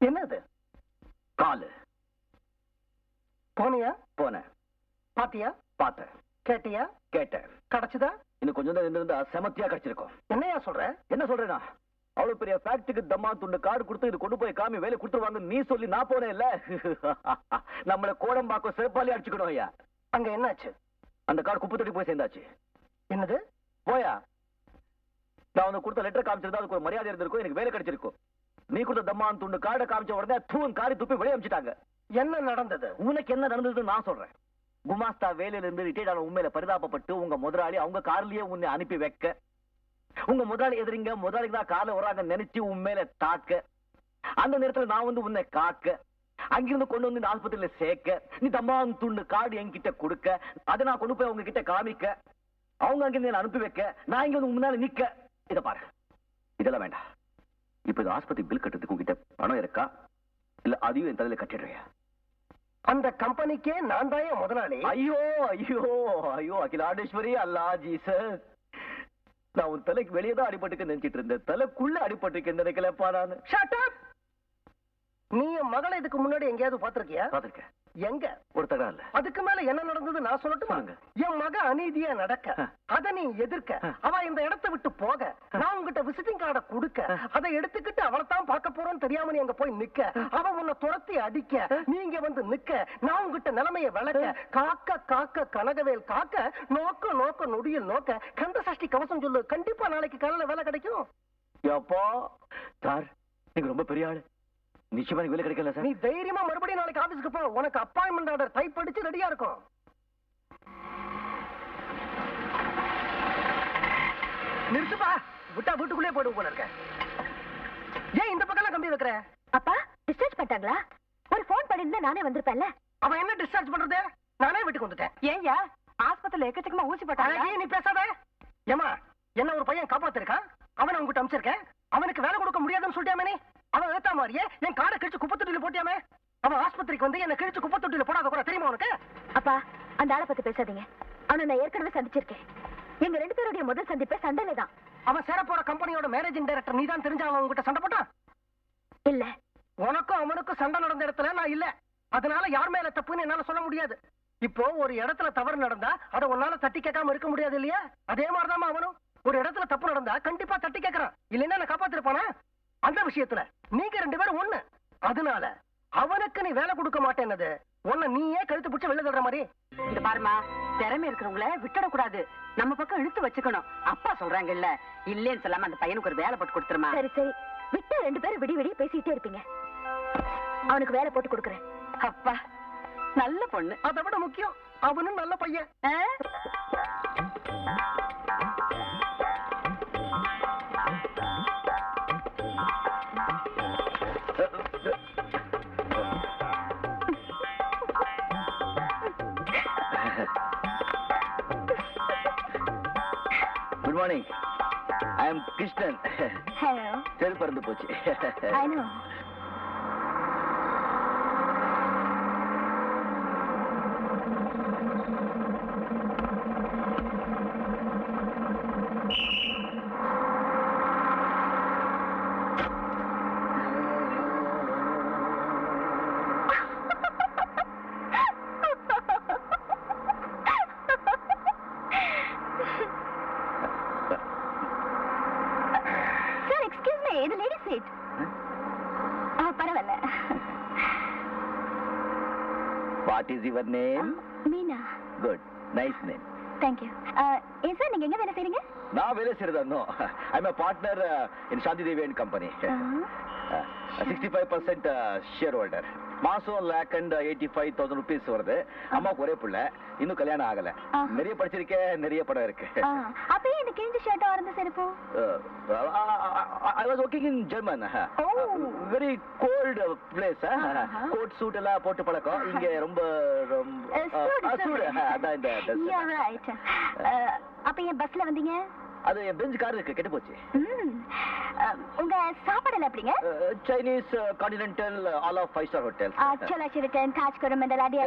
என்னது? காலு. போனியா? போனேன். பாத்தியா? பார்த்தேன். கேட்டியா? கேட்டேன். கிடைச்சதா? இன்னும் கொஞ்சம் இருந்திருந்தா செமத்தியா கிடைச்சிருக்கும். என்னையா சொல்ற? என்ன சொல்றேனா அவ்வளவு பெரிய ஃபேக்டரிக்கு தம்மா துண்டு கார்டு கொடுத்து இது கொண்டு போய் காமி வேலை கொடுத்துருவாங்க நீ சொல்லி நான் போனேன் இல்ல? நம்மள கோடம்பாக்கம் செருப்பாலி அடிச்சுக்கணும் ஐயா. அங்க என்னாச்சு? அந்த கார்டு குப்பை தொட்டி போய் சேர்ந்தாச்சு. என்னது? போயா? நான் உனக்கு கொடுத்த லெட்டர் காமிச்சிருந்தா அதுக்கு ஒரு மரியாதை இருந்திருக்கும் எனக்கு வேலை கிடைச்சிருக்கும். நீ கொடுத்த தம்மான் துண்டு கார்டை காமிச்ச உடனே தூவன் காரி துப்பி வெளியே அமிச்சிட்டாங்க. என்ன நடந்தது? உனக்கு என்ன நடந்ததுன்னு நான் சொல்றேன். குமாஸ்தா வேலையில இருந்து ரிட்டையர்ட் ஆன உண்மையில பரிதாபப்பட்டு உங்க முதலாளி அவங்க கார்லயே உன்னை அனுப்பி வைக்க. உங்க முதலாளி எதிரிங்க முதலாளிக்கு தான் கார்ல வராங்க நினைச்சு உன் மேல தாக்க. அந்த நேரத்துல நான் வந்து உன்னை காக்க. அங்கிருந்து கொண்டு வந்து ஆஸ்பத்திரியில சேர்க்க. நீ தம்மான் துண்டு கார்டு என்கிட்ட கொடுக்க. அதை நான் கொண்டு போய் அவங்க கிட்ட காமிக்க. அவங்க அங்கிருந்து அனுப்பி வைக்க. நான் இங்க வந்து முன்னால நிக்க. இத பாரு. இதெல்லாம் வேண்டாம். இப்ப இந்த ஆஸ்பத்திரி பில் கட்டுறதுக்கு உங்ககிட்ட பணம் இருக்கா? இல்ல அதையும் என் தலையில கட்டிடுறியா? அந்த கம்பெனிக்கே நான் தான் முதலாளி. ஐயோ ஐயோ ஐயோ அகிலாண்டேஸ்வரி அல்லா ஜீசஸ். நான் உன் தலைக்கு வெளியே தான் அடிபட்டுக்கு நினைச்சிட்டு இருந்தேன். தலைக்குள்ள அடிபட்டுக்கு நினைக்கலப்பா நான். Up! நீ என் மகளை இதுக்கு முன்னாடி எங்கேயாவது பாத்திருக்கியா பாத்திருக்கேன் எங்க? ஒரு இல்ல. அதுக்கு மேல என்ன நடந்தது நான் சொல்லட்டுமா? சொல்லுங்க. என் மக அநீதியா நடக்க. அத நீ எதிர்க்க அவ இந்த இடத்தை விட்டு போக நான் உங்ககிட்ட விசிட்டிங் கார்டை கொடுக்க அதை எடுத்துக்கிட்டு அவளைத்தான் பார்க்க போறோம்னு தெரியாம நீ அங்க போய் நிக்க. அவ உன்னை துரத்தி அடிக்க நீங்க வந்து நிக்க. நான் உங்ககிட்ட நிலைமைய விளக்க காக்க காக்க கனகவேல் காக்க நோக்க நோக்க நொடியில் நோக்க கந்த சஷ்டி கவசம் சொல்லு. கண்டிப்பா நாளைக்கு காலையில வேலை கிடைக்கும். அப்பா சார் நீங்க ரொம்ப பெரிய ஆளு. நிச்சயமா வேலை கிடைக்கல சார் நீ தைரியமா மறுபடியும் நாளைக்கு ஆபீஸ்க்கு போ. உனக்கு அப்பாயின்மெண்ட் ஆர்டர் டைப் அடிச்சு ரெடியா இருக்கும். நிறுத்துப்பா. விட்டா வீட்டுக்குள்ளே போயிடும் போல இருக்க. ஏன் இந்த பக்கம் கம்பி வைக்கிற? அப்பா டிஸ்சார்ஜ் பண்ணிட்டாங்களா? ஒரு ஃபோன் பண்ணிருந்தா நானே வந்திருப்பேன்ல. அவன் என்ன டிஸ்சார்ஜ் பண்றது? நானே வீட்டுக்கு வந்துட்டேன். ஏன்யா ஆஸ்பத்திரியில எக்கச்சக்கமா ஊசி அழகே நீ பேசாத. ஏமா என்ன ஒரு பையன் காப்பாத்திருக்கான்? அவனை உங்ககிட்ட அமிச்சிருக்கேன் அவனுக்கு வேலை கொடுக்க முடியாதுன்னு சொல்லிட்டாமே நீ? அவன் ஏத்தா மாதிரியே என் காடை கிழிச்சு குப்பை தொட்டியில போட்டியாமே? அவன் ஆஸ்பத்திரிக்கு வந்து என்ன கிழிச்சு குப்பை தொட்டியில போடாத கூட தெரியுமா உனக்கு? அப்பா அந்த ஆளை பத்தி பேசாதீங்க. அவனை நான் ஏற்கனவே சந்திச்சிருக்கேன். எங்க ரெண்டு பேருடைய முதல் சந்திப்பே சண்டையில தான். அவன் சேர போற கம்பெனியோட மேனேஜிங் டைரக்டர் நீதான் தெரிஞ்ச அவன் உங்ககிட்ட சண்டை போட்டான் இல்ல. உனக்கும் அவனுக்கும் சண்டை நடந்த இடத்துல நான் இல்ல. அதனால யார் மேல தப்புன்னு என்னால சொல்ல முடியாது. இப்போ ஒரு இடத்துல தவறு நடந்தா அதை உன்னால தட்டி கேட்காம இருக்க முடியாது இல்லையா? அதே மாதிரிதான் அவனும். ஒரு இடத்துல தப்பு நடந்தா கண்டிப்பா தட்டி கேட்கறான். இல்லைன்னா நான் காப்பாத்திருப்பானா? அந்த விஷயத்துல நீங்க ரெண்டு பேரும் ஒண்ணு. அதனால அவனுக்கு நீ வேலை கொடுக்க மாட்டேன்னது உன்னை நீயே கழுத்து பிடிச்சு வெளில தள்ளுற மாதிரி. இந்த பாருமா திறமை இருக்கிறவங்கள விட்டுட கூடாது நம்ம பக்கம் இழுத்து வச்சுக்கணும். அப்பா சொல்றாங்கல்ல இல்லேன்னு சொல்லாம அந்த பையனுக்கு ஒரு வேலை போட்டு கொடுத்துருமா? சரி சரி. விட்டு ரெண்டு பேரும் விடி விடி பேசிட்டே இருப்பீங்க. அவனுக்கு வேலை போட்டு கொடுக்குறேன். அப்பா நல்ல பொண்ணு. அதை விட முக்கியம் அவனும் நல்ல பையன். Morning I am Krishnan hello செருப்பு பறந்து போச்சு. I know sir excuse me இது லேடி சீட் பரவாயில்ல what is your name Meena. Good nice name thank you ஏன் சார் நீங்க எங்க வேலை செய்றீங்க? நான் வேலை செய்யறதா I am partner in Shanti Devi and company sixty five percent shareholder மாசம் lakh and eighty five thousand rupees வருது. அம்மாவுக்கு ஒரே பிள்ளை. இன்னும் கல்யாணம் ஆகல. நிறைய படிச்சிருக்கேன் நிறைய படம் இருக்கு. அப்பயே இந்த கிழிஞ்ச ஷர்ட்டா இருந்த செருப்பு? I was working in German. Very cold place. Coat suit எல்லாம் போட்டு பழக்கம். இங்க ரொம்ப ரொம்ப சூடு. அதான் இந்த அப்ப ஏன் பஸ்ல வந்தீங்க? அது என் பெஞ்ச் கார் இருக்கு கெட்டு போச்சு. உங்க சாப்பாடுல எப்படிங்க? Chinese continental all of five star hotel Chola Sheraton Taj Coromandel அடி.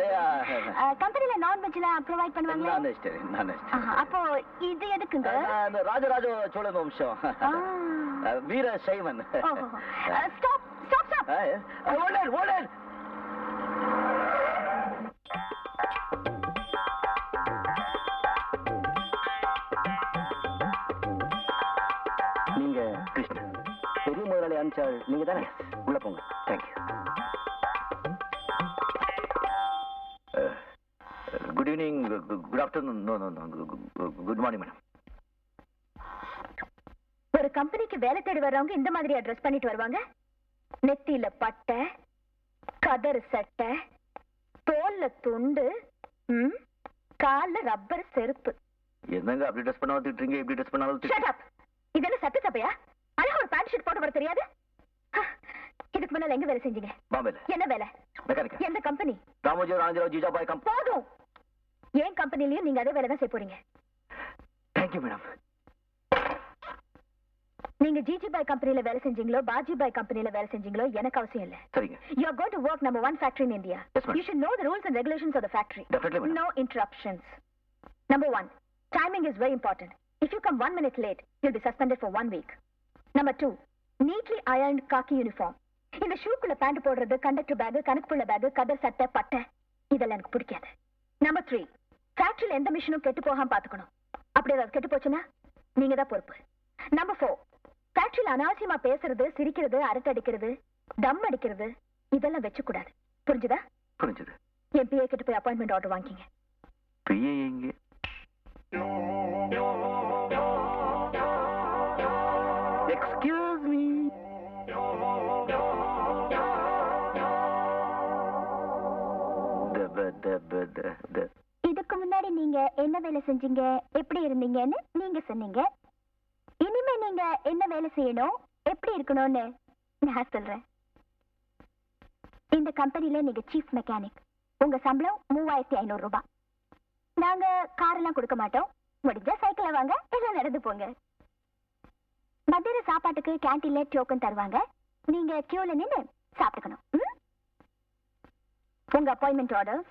கம்பெனில நான்வெஜ்லாம் ப்ரொவைட் பண்ணுவாங்களா? நான் வெஜிடேரியன் நான் ஆஹா, அப்போ இது எதுக்குங்க? நான் ராஜராஜ சோழன் வம்சம். வீர சைவன் stop stop stop order order பெரிய முதலாளி அனுப்பிச்சாள் நீங்க தானே? உள்ள போங்க. Thank you good evening good afternoon no no good morning madam ஒரு கம்பெனிக்கு வேலை தேடி வர்றவங்க இந்த மாதிரி அட்ரஸ் பண்ணிட்டு வருவாங்க? நெத்தியில பட்டை கதறு சட்டை தோல்ல துண்டு ம், கால்ல ரப்பர் செருப்பு. என்னங்க அப்படி ட்ரெஸ் பண்ண வந்துட்டு இப்படி ட்ரெஸ் பண்ணாலும் Shut up. இது ஷர்ட் போட்டு வர தெரியாது இதுக்கு முன்னால எங்க வேலை செஞ்சீங்க? பாம்பேல என்ன வேலை? எந்த கம்பெனி ராமோஜி ராஞ்சராவ் ஜிஜாபாய் கம்பெனி போதும். ஏன் கம்பெனிலயும் நீங்க அதே வேலை தான் செய்ய போறீங்க? தேங்க் மேடம் நீங்க ஜிஜிபாய் கம்பெனில வேலை செஞ்சீங்களோ பாஜிபாய் கம்பெனில வேலை செஞ்சீங்களோ எனக்கு அவசியம் இல்ல. சரிங்க. You are going to work number 1 factory in India you should know the rules and regulations of the factory definitely no interruptions number 1 timing is very important if you come 1 minute late you will be suspended for 1 week number 2 neatly iron khaki uniform இந்த ஷூக்குள்ள pant போடுறது conductor bag கணக்குள்ள bag கதர் சட்டை பட்டை. இதெல்லாம் எனக்கு பிடிக்காது. நம்பர் த்ரீ ஃபேக்டரியில் எந்த மிஷினும் கெட்டு போகாம பாத்துக்கணும். அப்படி ஏதாவது கெட்டு போச்சுன்னா நீங்க தான் பொறுப்பு. நம்பர் ஃபோர் ஃபேக்டரியில் அனாவசியமா பேசுறது சிரிக்கிறது அரட்டை அடிக்கிறது தம் அடிக்கிறது இதெல்லாம் வச்சுக்கூடாது. புரிஞ்சுதா? புரிஞ்சுது. என் பிஏ கிட்ட போய் அப்பாயின்மெண்ட் ஆர்டர் வாங்கிங்க பிஏ எங்கே? இருக்கீங்க எப்படி இருந்தீங்கன்னு நீங்க சொன்னீங்க. இனிமே நீங்க என்ன வேலை செய்யணும்? எப்படி இருக்கணும்னு நான் சொல்றேன். இந்த கம்பெனில நீங்க சீஃப் மெக்கானிக் உங்க சம்பளம் மூவாயிரத்தி ஐநூறு ரூபாய். நாங்க கார் எல்லாம் கொடுக்க மாட்டோம். முடிஞ்சா சைக்கிள வாங்க எல்லாம் நடந்து போங்க. மத்தியான சாப்பாட்டுக்கு கேண்டீன்ல டோக்கன் தருவாங்க. நீங்க கியூல நின்னு சாப்பிட்டுக்கணும். உங்க அப்பாயின்மெண்ட் ஆர்டர்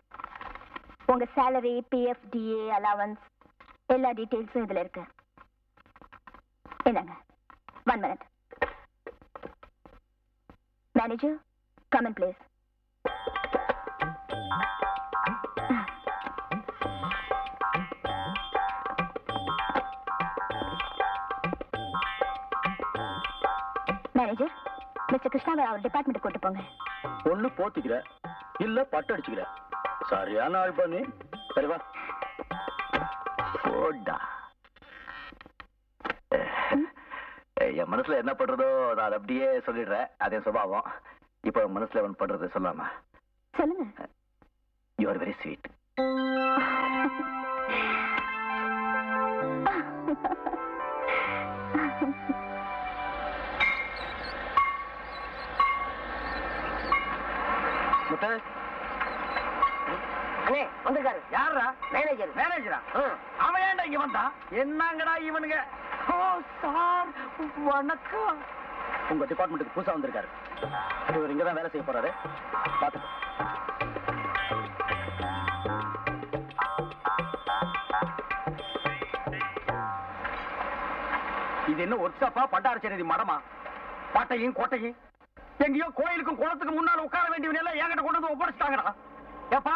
உங்க சேலரி பிஎஃப் டிஏ அலவன்ஸ் எல்லா டீட்டெயில்ஸும் இதுல இருக்கு. என்னங்க one minute manager come on please manager mister கிருஷ்ணாவை அவர் டிபார்ட்மெண்ட் கூட்டு போங்க. ஒண்ணு போத்திக்கிற இல்ல பட்டு அடிச்சுக்கிற. சரியான ஆள் பண்ணி சரிவா போடா என் மனசுல என்ன பண்றதோ நான் அப்படியே சொல்லிடுறேன் அதே சுபாவம். இப்போ மனசுல ஒன்று பண்றது சொல்லாமா? சொல்லுங்க. You are very sweet Muthu. அண்ணே வந்திருக்காரு. யாரா மேனேஜர் மேனேஜரா ஏன்டா இங்க வந்தான் என்னங்கடா இவனுங்க? ஓ சார் வணக்கம். உங்க டிபார்ட்மெண்ட்டுக்கு புதுசா வந்திருக்காரு. இவர் இங்க தான் வேலை செய்ய போறாரு. பாத்துக்கோ. இது என்ன ஒர்க் ஷாப்பா பட்டாரச்சேரி மடமா? பாட்டையும் கோட்டையும் எங்கேயோ கோயிலுக்கும் குளத்துக்கு முன்னால உட்கார வேண்டியவன் எல்லாம் என்கிட்ட கொண்டு வந்து ஒப்படைச்சிட்டாங்கடா. ஏப்பா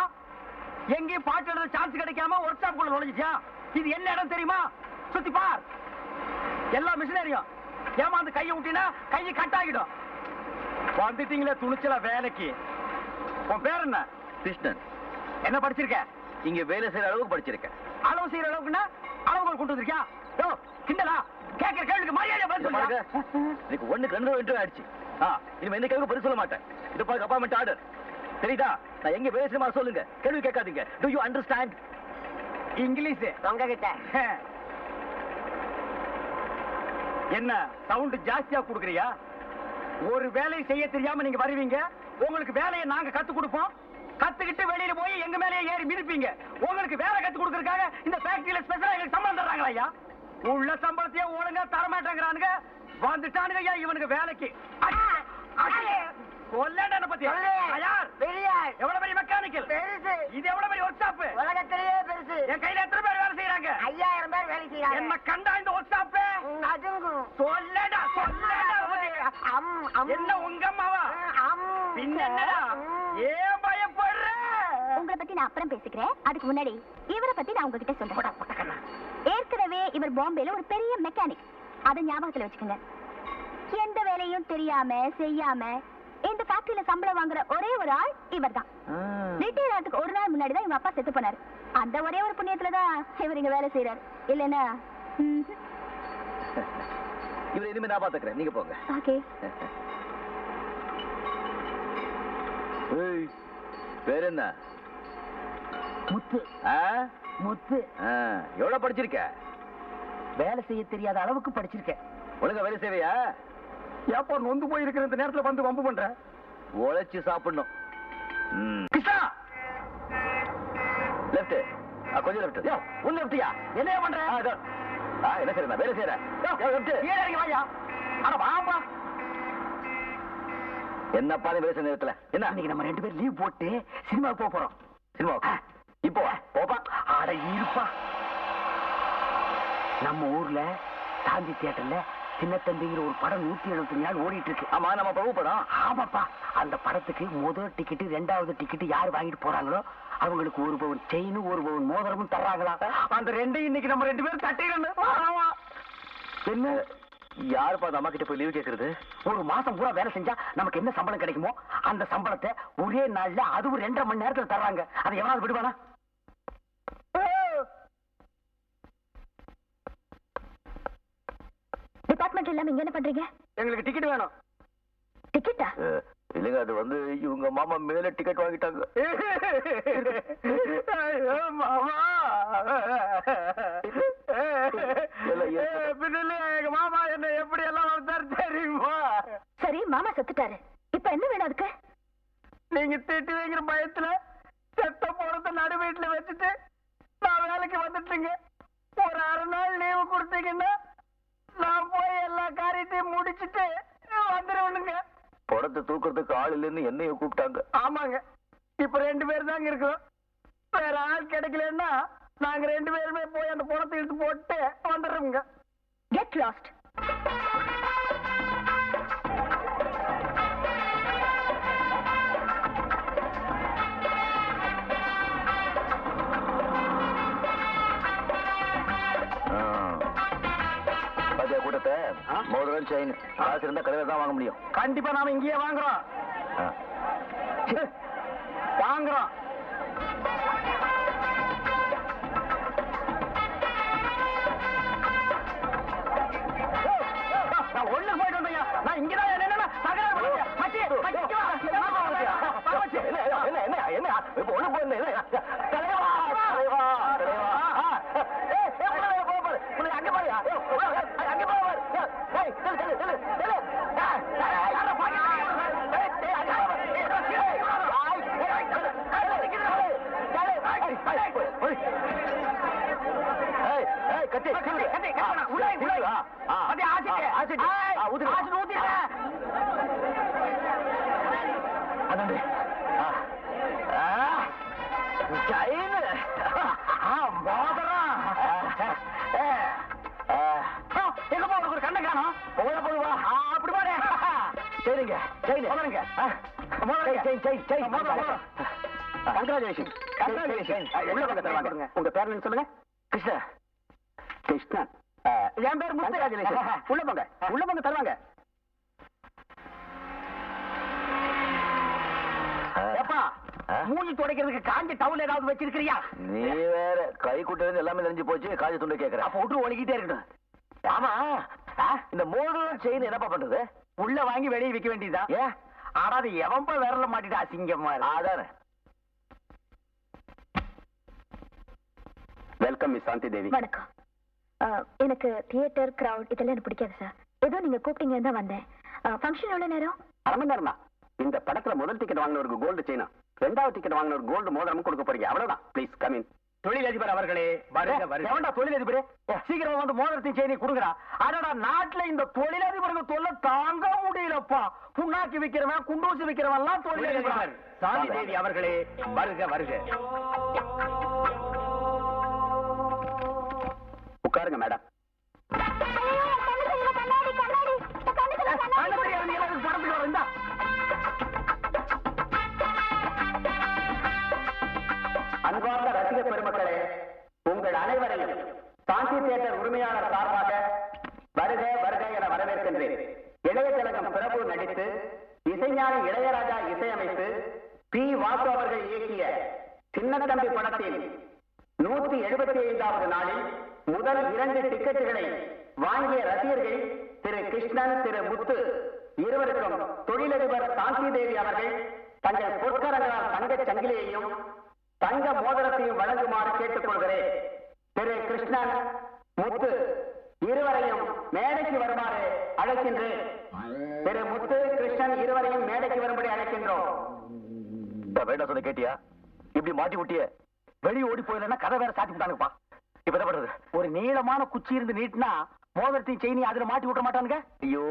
எங்கேயும் பாட்டு எழுத சான்ஸ் கிடைக்காம ஒர்க் ஷாப் குள்ள நுழைஞ்சிச்சா இது என்ன இடம் தெரியுமா? சுத்தி பார். எல்லா மிஷினரியும் ஏமாந்து கையை விட்டினா கையை கட் ஆகிடும். வந்துட்டீங்களே துணிச்சலா வேலைக்கு. உன் பேர் என்ன? கிருஷ்ணன். என்ன படிச்சிருக்க? இங்க வேலை செய்யற அளவுக்கு படிச்சிருக்கேன் அளவு செய்யற அளவுக்குன்னா அளவுகள் கொண்டு வந்திருக்கியா? யோ கிண்டலா? கேட்கிற கேள்விக்கு மரியாதை பதில் சொல்லுங்க எனக்கு ஒண்ணுக்கு ரெண்டு இன்டர்வியூ ஆயிடுச்சு. ஆ இனிமே எந்த கேள்வி பதில் சொல்ல மாட்டேன். இது பாருங்க அப்பாயின்மெண்ட் ஆர்டர் தெரியுதா? நான் எங்க வேலை செய்யணுமா சொல்லுங்க. கேள்வி கேட்காதீங்க. Do you understand English. உங்க கிட்ட என்ன சவுண்ட் ஜாஸ்தியா குடுக்குறியா? ஒரு வேலையை செய்ய தெரியாம நீங்க வருவீங்க. உங்களுக்கு வேலையை நாங்க கத்து கொடுப்போம். கத்துக்கிட்டு வெளியில போய் எங்க மேலேயே ஏறி மிதிப்பீங்க. உங்களுக்கு வேலை கத்து கொடுக்கறதுக்காக இந்த ஃபேக்டரியில ஸ்பெஷலா எங்களுக்கு சம்பளம் தர்றாங்களா ஐயா? உள்ள சம்பளத்தையே ஒழுங்கா தர மாட்டேங்கிறானுங்க வந்துட்டானுங்க ஐயா இவனுக்கு வேலைக்கு. கொல்லடன பத்தி யார் எவ்வளவு பெரிய மெக்கானிக்கல் இது எவ்வளவு பெரிய ஒர்க் ஷாப் உலகத்திலேயே பெருசு என் கையில எத்தனை பேர் வேலை செய்யறாங்க வேலை என்ன கண்டா இந்த ஒர்க் ஷாப் நடுங்கும். சொல்லடா சொல்லடா என்ன உங்க அம்மாவா? பின்னடா ஏன் பயப்படுற? உங்களை பத்தி நான் அப்புறம் பேசிக்கிறேன். அதுக்கு முன்னாடி இவரை பத்தி நான் உங்ககிட்ட சொல்றேன். ஏற்கனவே இவர் பாம்பேல ஒரு பெரிய மெக்கானிக் அதை ஞாபகத்துல வச்சுக்கோங்க. எந்த வேலையும் தெரியாம செய்யாம இந்த ஃபேக்டரியில சம்பளம் வாங்குற ஒரே ஒரு ஆள் இவர்தான். ரிட்டையர் ஒரு நாள் முன்னாடி தான் இவங்க அப்பா செத்து போனாரு. அந்த ஒரே ஒரு புண்ணியத்துல தான் இவர் இங்க வேலை செய்யறாரு இல்லைன்னா இவரை இனிமே நான் பாத்துக்கிறேன் நீங்க போங்க. ஓகே. ஏய், பேர் என்ன? முத்து? முத்து. எவ்வளவு படிச்சிருக்க? வேலை செய்ய தெரியாத அளவுக்கு படிச்சிருக்கேன். ஒழுங்கா வேலை செய்வியா? ஏப்பா நொந்து போயிருக்கிற இந்த நேரத்துல வந்து வம்பு பண்ற? உழைச்சு சாப்பிடணும். லெஃப்ட் கொஞ்சம் லெஃப்ட் உன் லெப்டியா என்னைய பண்ற? என்ன செய்யறேன் வேலை செய்யறேன் லெஃப்ட் கீழே இறங்கி வாயா. அட வாப்பா. என்னப்பா நீ வேலை செய்ய நேரத்துல? என்ன? இன்னைக்கு நம்ம ரெண்டு பேரும் லீவ் போட்டு சினிமாவுக்கு போக போறோம். சினிமா இப்போ போப்பா. அட இருப்பா. நம்ம ஊர்ல சாந்தி தியேட்டர்ல சின்ன தம்பிங்கிற ஒரு படம் நூத்தி எழுபத்தஞ்சு நாள் ஓடிட்டு இருக்கு ஆமா நம்ம பிரபு படம் ஆமாப்பா அந்த படத்துக்கு முதல் டிக்கெட் ரெண்டாவது டிக்கெட் யார் வாங்கிட்டு போறாங்களோ அவங்களுக்கு ஒரு பவுன் செயின் ஒரு பவுன் மோதிரமும் தர்றாங்களா? அந்த ரெண்டையும் இன்னைக்கு நம்ம ரெண்டு பேரும் தட்டிடணும். என்ன? யாருப்பா அந்த அம்மா கிட்ட போய் லீவ் கேக்குறது? ஒரு மாசம் பூரா வேலை செஞ்சா நமக்கு என்ன சம்பளம் கிடைக்குமோ அந்த சம்பளத்தை ஒரே நாள்ல அதுவும் ரெண்டரை மணி நேரத்துல தர்றாங்க. அதை எவனாவது விடுவானா? டிபார்ட்மெண்ட் இல்லாம இங்க என்ன பண்றீங்க? எங்களுக்கு டிக்கெட் வேணும். டிக்கெட்டா இல்லைங்க அது வந்து இவங்க மாமா மேல டிக்கெட் வாங்கிட்டாங்க. ஐயோ, மாமா. எங்க மாமா என்ன எப்படி எல்லாம் வளர்த்தாரு தெரியுமா? சரி மாமா செத்துட்டாரு. இப்ப என்ன வேணும் அதுக்கு? நீங்க திட்டுவீங்கிற பயத்துல செத்த போறத நடு வீட்டுல வச்சுட்டு நான் வேலைக்கு வந்துட்டுங்க. ஒரு அரை நாள் லீவு கொடுத்தீங்கன்னா நான் போய் எல்லா காரியத்தையும் முடிச்சிட்டு வந்துடுவேனுங்க படத்தை தூக்குறதுக்கு ஆள் இல்லைன்னு என்னைய கூப்பிட்டாங்க. ஆமாங்க. இப்ப ரெண்டு பேர் தாங்க இருக்கோம். வேற ஆள் கிடைக்கலன்னா நாங்க ரெண்டு பேருமே போய் அந்த பணத்தை இழுத்து போட்டு வந்துடுறோங்க கெட் லாஸ்ட் மோதிரம் செயின் காசு இருந்தா கடையில தான் வாங்க முடியும். கண்டிப்பா நாம இங்கேயே வாங்குறோம். வாங்குறோம். ஒண்ணு போயிட்டு வந்தேன் நான் இங்கதான் என்னன்னா தகராறு பண்ணீங்க. மச்சி, மச்சி, பேர் சொல்லுங்க. கிருஷ்ணா. கிருஷ்ணன் என் பேர் முத்து Congratulations. உள்ள போங்க. உள்ள போங்க தருவாங்க. ஏப்பா? மூஞ்சி துடைக்கிறதுக்கு காஞ்ச டவுல் ஏதாவது வச்சிருக்கிறியா? நீ வேற கை குட்டது எல்லாமே தெரிஞ்சு போச்சு காஜ துண்டு கேக்குற. அப்ப விட்டு ஒழுகிட்டே இருக்கட்டும். ஆமா? இந்த மோதிரம் செயின் என்னப்பா பண்றது? உள்ள வாங்கி வெளியே விக்க வேண்டியதுதான். ஏன்? ஆனா அது எவன்ப விரல மாட்டிட்டா அசிங்கமா. அதானே. Welcome miss Shanti Devi. வணக்கம். எனக்கு தியேட்டர் கிரவுட் இதெல்லாம் எனக்கு பிடிக்காது சார். ஏதோ நீங்க கூப்பிட்டீங்கன்னு தான் வந்தேன். ஃபங்க்ஷன் எவ்வளவு நேரம்? அரை மணி நேரம் இந்த படத்துல முதல் டிக்கெட் வாங்கினவருக்கு கோல்டு செயினா ரெண்டாவது டிக்கெட் வாங்கினவர் கோல்டு மோதிரமும் கொடுக்க போறீங்க. அவ்வளவுதான். ப்ளீஸ் கம் இன் தொழிலதிபர் அவர்களே வருக வருக. எவன்டா தொழிலதிபர்? சீக்கிரம் வந்து மோதிரத்தையும் செய்தி கொடுங்கடா. அடடா நாட்டுல இந்த தொழிலதிபருக்கு தொல்லை தாங்க முடியலப்பா. புண்ணாக்கி விக்கிறவன் குண்டூசி விக்கிறவன் எல்லாம் தொழிலதிபர். சாந்தி தேவி அவர்களே வருக வருக. உட்காருங்க மேடம் அன்பார்ந்த ரசிக பெருமக்களே உங்கள் அனைவரையும் சாந்தி தேட்டர் உரிமையாளர் சார்பாக வருக வருக என வரவேற்கின்றேன். இளைய திலகம் பிரபு நடித்து இசைஞான இளையராஜா இசையமைத்து பி. வாசு அவர்கள் இயக்கிய சின்னத்தம்பி படத்தில் நூத்தி எழுபத்தி ஐந்தாவது நாளில் முதல் இரண்டு டிக்கெட்டுகளை வாங்கிய ரசிகர்கள் திரு கிருஷ்ணன் திரு முத்து இருவருக்கும் தொழிலதிபர் சாந்தி தேவி அவர்கள் தங்கள் பொற்கரங்களால் தங்க சங்கிலியையும் தங்க மோதிரத்தையும் வழங்குமாறு கேட்டுக்கொள்கிறேன். திரு கிருஷ்ணன் முத்து இருவரையும் மேடைக்கு வருமாறு அழைக்கின்றேன். திரு முத்து கிருஷ்ணன் இருவரையும் மேடைக்கு வரும்படி அழைக்கின்றோம். வேண்டாம் சொன்ன கேட்டியா? இப்படி மாட்டி விட்டிய வெளியே ஓடி போயிடலன்னா கதை வேற சாத்தி விட்டானுப்பா இப்ப என்ன பண்றது ஒரு நீளமான குச்சி இருந்து நீட்டினா மோதிரத்தையும் செயினி அதுல மாட்டி விட்ட மாட்டானுங்க? ஐயோ.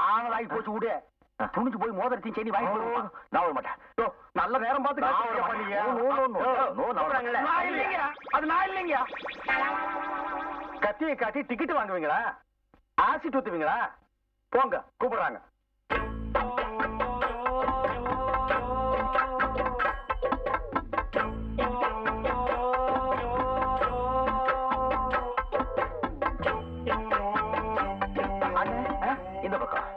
ஆனலாகி போச்சு விடு துணிஞ்சு போய் மோதிரத்தையும் செயினி வாங்கி. நான் வர மாட்டேன். நல்ல நேரம் பார்த்து. அது நான் இல்லைங்க. கத்தியை காட்டி டிக்கெட் வாங்குவீங்களா? ஆசிட் ஊத்துவீங்களா போங்க கூப்பிடுறாங்க.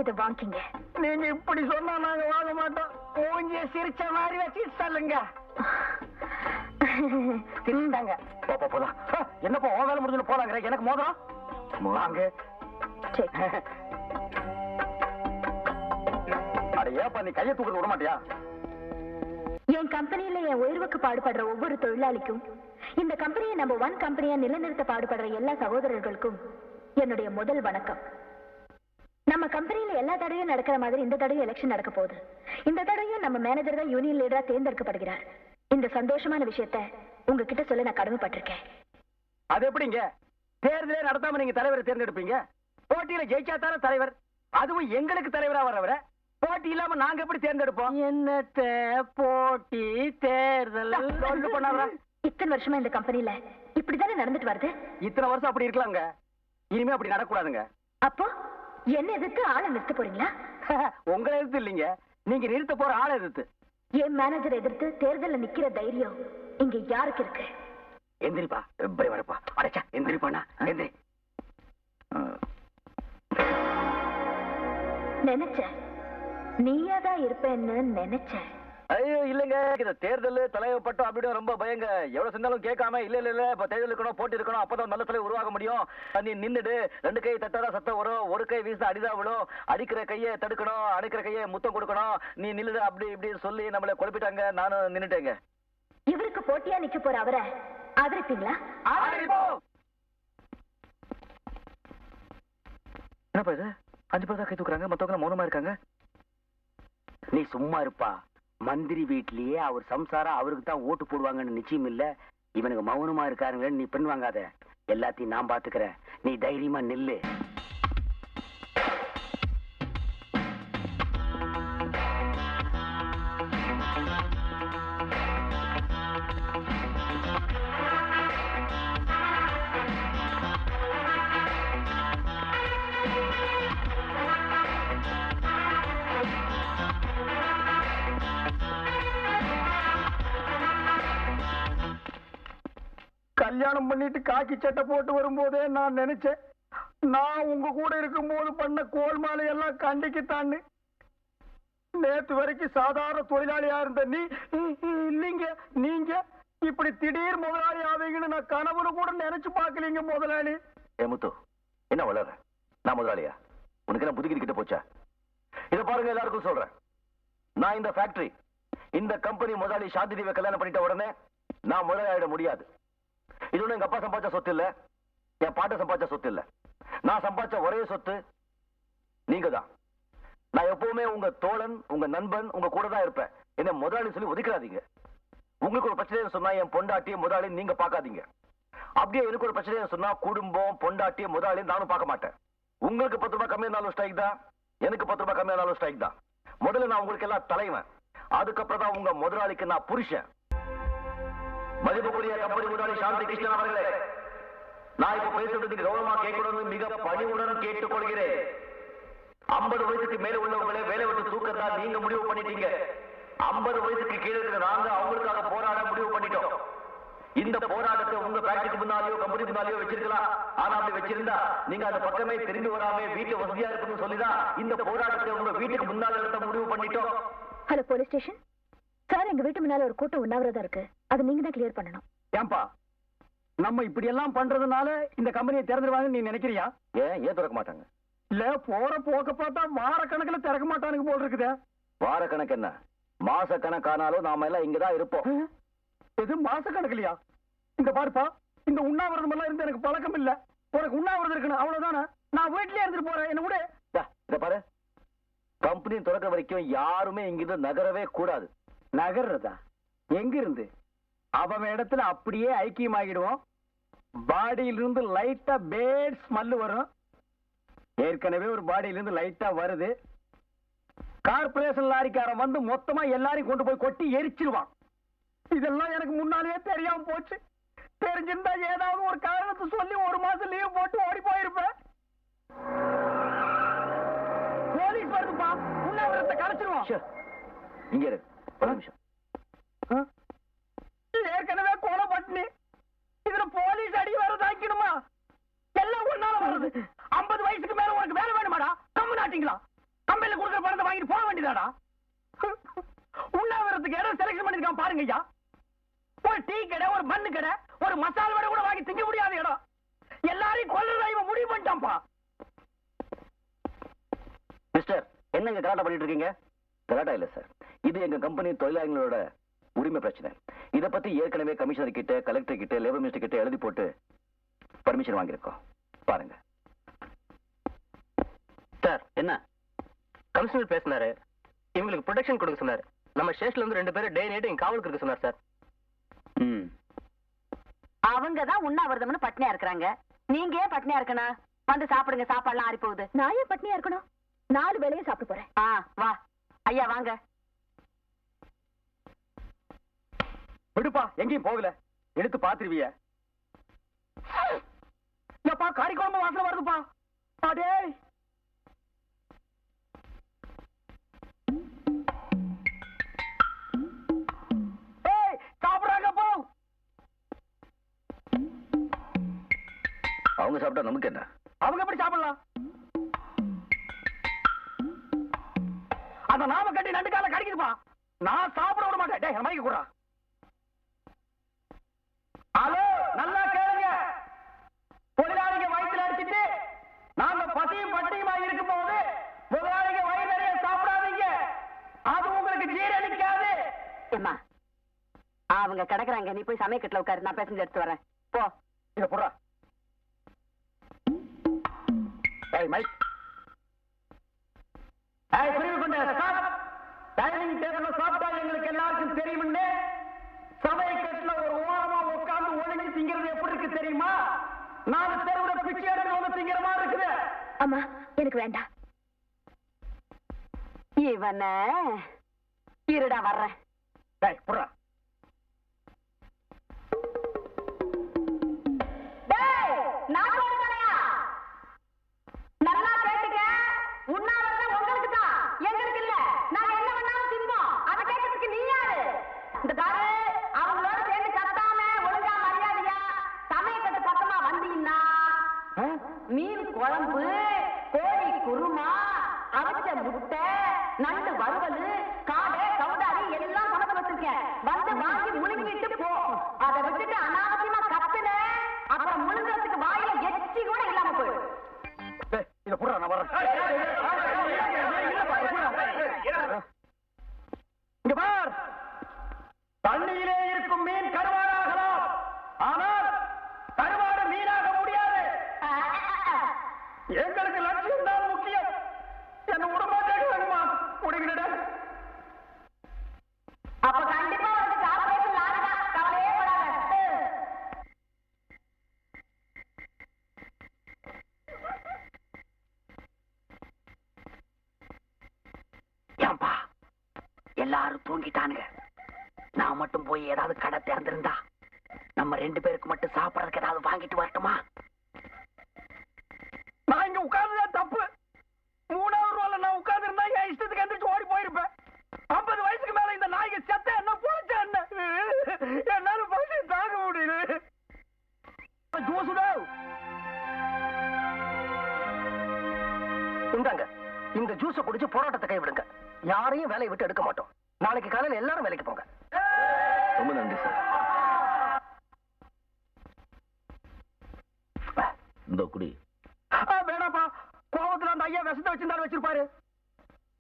இதை வாங்கிங்க. நீங்க இப்படி சொன்னா நாங்க வாங்க மாட்டோம். மூஞ்சிய சிரிச்ச மாதிரி வச்சு சொல்லுங்க. திருந்தாங்க. பாப்பா போலாம். என்னப்பா உன் வேலை முடிஞ்சு போலாங்கிற? எனக்கு மோதிரம்? வாங்க. அட ஏப்பா நீ கையை தூக்க விட மாட்டியா? என் கம்பெனியில என் உயர்வுக்கு பாடுபடுற ஒவ்வொரு தொழிலாளிக்கும் இந்த கம்பெனியை நம்ம ஒன் கம்பெனியா நிலைநிறுத்த பாடுபடுற எல்லா சகோதரர்களுக்கும் என்னுடைய முதல் வணக்கம். நம்ம கம்பெனியில எல்லா தடவையும் நடக்கிற மாதிரி இந்த தடவையும் எலெக்ஷன் நடக்க போகுது. இந்த தடவையும் நம்ம மேனேஜர் தான் யூனியன் லீடரா தேர்ந்தெடுக்கப்படுகிறார். இந்த சந்தோஷமான விஷயத்த உங்ககிட்ட சொல்ல நான் கடமைப்பட்டிருக்கேன். அது எப்படிங்க? தேர்தலே நடத்தாம நீங்க தலைவரை தேர்ந்தெடுப்பீங்க? போட்டியில ஜெயிச்சா தானே தலைவர்? அதுவும் எங்களுக்கு தலைவரா வரவர போட்டி இல்லாம நாங்க எப்படி தேர்ந்தெடுப்போம்? என்னத்த போட்டி தேர்தல்? சொல்லு பண்ணாத இத்தனை வருஷமா இந்த கம்பெனில இப்படிதானே நடந்துட்டு வருது? இத்தனை வருஷம் அப்படி இருக்கலாங்க இனிமே அப்படி நடக்கூடாதுங்க. அப்போ? என்ன எதிர்த்து ஆளை நிறுத்த போறீங்களா? உங்களை எதிர்த்து இல்லைங்க. நீங்க நிறுத்த போற ஆளை எதிர்த்து. என் மேனேஜர் எதிர்த்து தேர்தல்ல நிக்கிற தைரியம் இங்க யாருக்கு இருக்கு? எந்திரிப்பா. பயமரப்பா அடைச்சா எந்திரிப்பாண்ணா எந்திரி. நினைச்சேன் நீயாதான் இருப்பேன்னு நினைச்சேன் ஐயோ இல்லங்க. இந்த தேர்தல் தலைவர் பட்டம் அப்படின்னு ரொம்ப பயங்க. எவ்வளவு சொன்னாலும் கேட்காம இல்ல இல்ல இல்ல இப்ப தேர்தல் இருக்கணும் போட்டி இருக்கணும் அப்பதான் நல்ல தலைவர் உருவாக முடியும். நீ நின்னுடு. ரெண்டு கை தட்டாதான் சத்தம் வரும். ஒரு கை வீச அடிதா விழும். அடிக்கிற கையை தடுக்கணும். அடிக்கிற கையை முத்தம் கொடுக்கணும். நீ நில்லுடு அப்படி இப்படி சொல்லி நம்மள குழப்பிட்டாங்க. நானும் நின்னுட்டேங்க. இவருக்கு போட்டியா நிக்க போற அவரை? ஆதரிப்பீங்களா? என்னப்பா இது? அஞ்சு பேர் தான் கை தூக்குறாங்க. மத்தவங்க மௌனமா இருக்காங்க? நீ சும்மா இருப்பா. மந்திரி வீட்லயே அவர் சம்சாரம் அவருக்கு தான் ஓட்டு போடுவாங்கன்னு நிச்சயம் இல்ல. இவனுக்கு மௌனமா இருக்காருங்களேன்னு நீ பெண் வாங்காத எல்லாத்தையும் நான் பாத்துக்கிறேன். நீ தைரியமா நில்லு. கல்யாணம் பண்ணிட்டு காக்கி சட்டை போட்டு வரும்போதே நான் நினைச்சேன் நான் உங்க கூட இருக்கும்போது பண்ண கோல் மாலை எல்லாம் கண்டிக்கத்தான்னு நேத்து வரைக்கும் சாதாரண தொழிலாளியா இருந்த நீ இல்லைங்க நீங்க இப்படி திடீர் முதலாளி ஆவீங்கன்னு நான் கனவுல கூட நினைச்சு பாக்கலீங்க முதலாளி. ஏ முத்து என்ன வளர? நான் முதலாளியா? உனக்கு என்ன புதுக்கிட்டு கிட்ட போச்சா? இத பாருங்க எல்லாருக்கும் சொல்றேன். நான் இந்த ஃபேக்டரி இந்த கம்பெனி முதலாளி சாந்தி தீவை கல்யாணம் பண்ணிட்ட உடனே நான் முதலாளியிட முடியாது. இது ஒண்ணும் எங்க அப்பா சம்பாதிச்ச சொத்து இல்ல. என் பாட்ட சம்பாதிச்ச சொத்து இல்ல. நான் சம்பாதிச்ச ஒரே சொத்து நீங்க தான் நான் எப்பவுமே உங்க தோழன் உங்க நண்பன் உங்க கூட தான் இருப்பேன். என்ன முதலாளி சொல்லி ஒதுக்கிறாதீங்க உங்களுக்கு ஒரு பிரச்சனை சொன்னா என் பொண்டாட்டி முதலாளி நீங்க பாக்காதீங்க அப்படியே எனக்கு ஒரு பிரச்சனை சொன்னா குடும்பம் பொண்டாட்டி முதலாளி நானும் பார்க்க மாட்டேன். உங்களுக்கு பத்து ரூபாய் கம்மியானாலும் ஸ்ட்ரைக் தான். எனக்கு பத்து ரூபாய் கம்மியானாலும் ஸ்ட்ரைக் தான். முதல்ல நான் உங்களுக்கு எல்லாம் தலைவன். அதுக்கப்புறம் தான் உங்க முதலாளிக்கு நான் புருஷன். மதிப்புக்குரிய கம்பெனி முதலாளி சாந்தி கிருஷ்ணன் அவர்களே நான் இப்ப பேசுறதுக்கு நீங்க கௌரவமா கேட்கணும்னு மிக பணிவுடன் கேட்டுக்கொள்கிறேன். ஐம்பது வயசுக்கு மேல உள்ளவங்களே வேலை விட்டு தூக்கத்தா நீங்க முடிவு பண்ணிட்டீங்க. ஐம்பது வயசுக்கு கீழே இருக்கிற நாங்க அவங்களுக்காக போராட முடிவு பண்ணிட்டோம். இந்த போராட்டத்தை உங்க ஃபேக்டரிக்கு முன்னாலேயோ கம்பெனி முன்னாலேயோ வச்சிருக்கலாம். ஆனா அப்படி வச்சிருந்தா நீங்க அந்த பக்கமே திரும்பி வராம வீட்டு வசதியா இருக்குன்னு சொல்லிதான் இந்த போராட்டத்தை உங்க வீட்டுக்கு முன்னால முடிவு பண்ணிட்டோம். ஹலோ போலீஸ் ஸ்டேஷன் சார் எங்க வீட்டு முன்னால ஒரு கூட்டம் உண்ணாவிரதம் இருக்கு. அது நீங்க தான் கிளியர் பண்ணணும். ஏன்பா? நம்ம இப்படி எல்லாம் பண்றதுனால இந்த கம்பெனியை திறந்துருவாங்கன்னு நீ நினைக்கிறியா? ஏன் ஏன் திறக்க மாட்டாங்க? இல்ல போற போக்க பார்த்தா வார கணக்குல திறக்க மாட்டானுங்க போல் இருக்குதே. வார கணக்கு என்ன? மாச கணக்கானாலும் நாம எல்லாம் இங்கதான் இருப்போம். இது மாச கணக்குலையா இந்த பாருப்பா இந்த உண்ணாவிரதம் எல்லாம் இருந்து எனக்கு பழக்கம் இல்ல. உனக்கு உண்ணாவிரதம் இருக்கணும் அவ்வளவுதானே? நான் வீட்லயே இருந்துட்டு போறேன் என்ன விடு. இந்தா, இத பாரு. கம்பெனி திறக்க வரைக்கும் யாருமே இங்கிருந்து நகரவே கூடாது. நகர்றதா? எங்க இருந்து அவன் இடத்துல அப்படியே ஐக்கியமாகிடுவோம். பாடியிலிருந்து லைட்டா பேட் ஸ்மெல் வரும். ஏற்கனவே ஒரு பாடியிலிருந்து லைட்டா வருது. கார்பரேஷன் லாரிக்காரன் வந்து மொத்தமா எல்லாரையும் கொண்டு போய் கொட்டி எரிச்சிருவான். இதெல்லாம் எனக்கு முன்னாலேயே தெரியாம போச்சு. தெரிஞ்சிருந்தா ஏதாவது ஒரு காரணத்தை சொல்லி ஒரு மாசம் லீவ் போட்டு ஓடி போயிருப்பேன். போலீஸ் வருதுப்பா. உண்ணாவிரத்தை கலைச்சிருவான் இங்க இரு. ஒரு நிமிஷம். ஏற்கனவே கொலை பட்டினி இதுல போலீஸ் அடி வர தாக்கணுமா எல்லாம் ஒன்னால வருது. ஐம்பது வயசுக்கு மேல உனக்கு வேலை வேணுமாடா? கம்மு நாட்டிங்களா? கம்பெனில கொடுக்குற பணத்தை வாங்கிட்டு போக வேண்டியதாடா? உண்ணாவிரத்துக்கு இடம் செலக்ஷன் பண்ணிருக்கான் பாருங்க ஐயா. ஒரு டீ கடை ஒரு மண்ணு கடை ஒரு மசால் வடை கூட வாங்கி திங்க முடியாத இடம். எல்லாரையும் கொல்றதா இவன் முடிவு பண்ணிட்டான்ப்பா. மிஸ்டர் என்னங்க கலாட்டா பண்ணிட்டு இருக்கீங்க? கலாட்டா இல்ல இது எங்க கம்பெனி தொழிலாளர்களோட உரிமை பிரச்சனை. இத பத்தி ஏற்கனவே கமிஷனர் கிட்ட கலெக்டர் கிட்ட லேபர் மினிஸ்டர் கிட்ட எழுதி போட்டு பர்மிஷன் வாங்கியிருக்கோம். பாருங்க. சார் என்ன? கமிஷனர் பேசினாரு. இவங்களுக்கு ப்ரொடெக்ஷன் கொடுக்க சொன்னாரு. நம்ம ஸ்டேஷன்ல இருந்து ரெண்டு பேரும் டே நைட் இங்க காவலுக்கு இருக்க சொன்னார் சார். ம். அவங்க தான் உண்ணாவிரதம்னு பட்னியா இருக்கிறாங்க. நீங்க ஏன் பட்னியா இருக்கணும்? வந்து சாப்பிடுங்க சாப்பாடுலாம் ஆறி போகுது நான் ஏன் பட்னியா இருக்கணும்? நாலு வேளையும் சாப்பிட்டு போறேன். ஆ வா. ஐயா வாங்க. விடுப்பா எங்கேயும் போகல. எடுத்து பாத்துருவிய எப்பா கறி குழம்பு வாசனை வருதுப்பா. அடே அவங்க சாப்பிட்டா நமக்கு என்ன? அவங்க எப்படி சாப்பிடலாம்? அந்த நாம கட்டி நண்டு கால கடிக்குதுப்பா. நான் சாப்பிட விட மாட்டேன். டேய் மைக்க கூட ஹலோ நல்லா கேளுங்க. தொழிலாளிங்க வயிற்றுல அடிச்சிட்டு நாங்க பசியும் பட்டியுமா இருக்கும் போது முதலாளிங்க வயிறு நிறைய சாப்பிடாதீங்க. அது உங்களுக்கு ஜீரணிக்காது. ஏம்மா அவங்க கிடக்குறாங்க. நீ போய் சமயக்கட்டுல உட்காரு. நான் பேசஞ்சு எடுத்து வரேன். போ. இத போடுறா. ஏய் மைக். ஏய் புரிந்து கொண்ட ஸ்டாப் டைனிங் டேபிள்ல சாப்பிட்டா எங்களுக்கு எல்லாருக்கும் தெரியும்னு சபை கட்டுல ஒரு ஓரமா உட்கார்ந்து ஒளிஞ்சு திங்கிறது எப்படி இருக்கு தெரியுமா? நாலு தெருவுல பிச்சை எடுத்து வந்து திங்கிற மாதிரி இருக்குது. அம்மா எனக்கு வேண்டாம். இவன இருடா வர்றேன். டேய் நான் குழம்பு கோழி குருமா அவிச்ச முட்டை நண்டு வறுவல் காடை கவுதாரி எல்லாம் சமைச்சு வச்சிருக்கேன். எல்லாரும் தூங்கிட்டானுங்க. நான் மட்டும் போய் ஏதாவது கடை திறந்திருந்தா நம்ம ரெண்டு பேருக்கு மட்டும் சாப்பிடறதுக்கு ஏதாவது வாங்கிட்டு வரட்டுமா? நான் இங்க உட்கார்ந்ததே தப்பு. மூணாவது ரூபால நான் உட்கார்ந்து இருந்தா என் இஷ்டத்துக்கு எந்திரிச்சு ஓடி போயிருப்பேன். ஐம்பது வயசுக்கு மேல இந்த நாய்க்கு செத்த என்ன போச்ச என்ன? என்னால பசி தாங்க முடியல. ஜோசுடா! இந்தாங்க இந்த ஜூஸ குடிச்சு போராட்டத்தை கைவிடுங்க. யாரையும் வேலையை விட்டு எடுக்க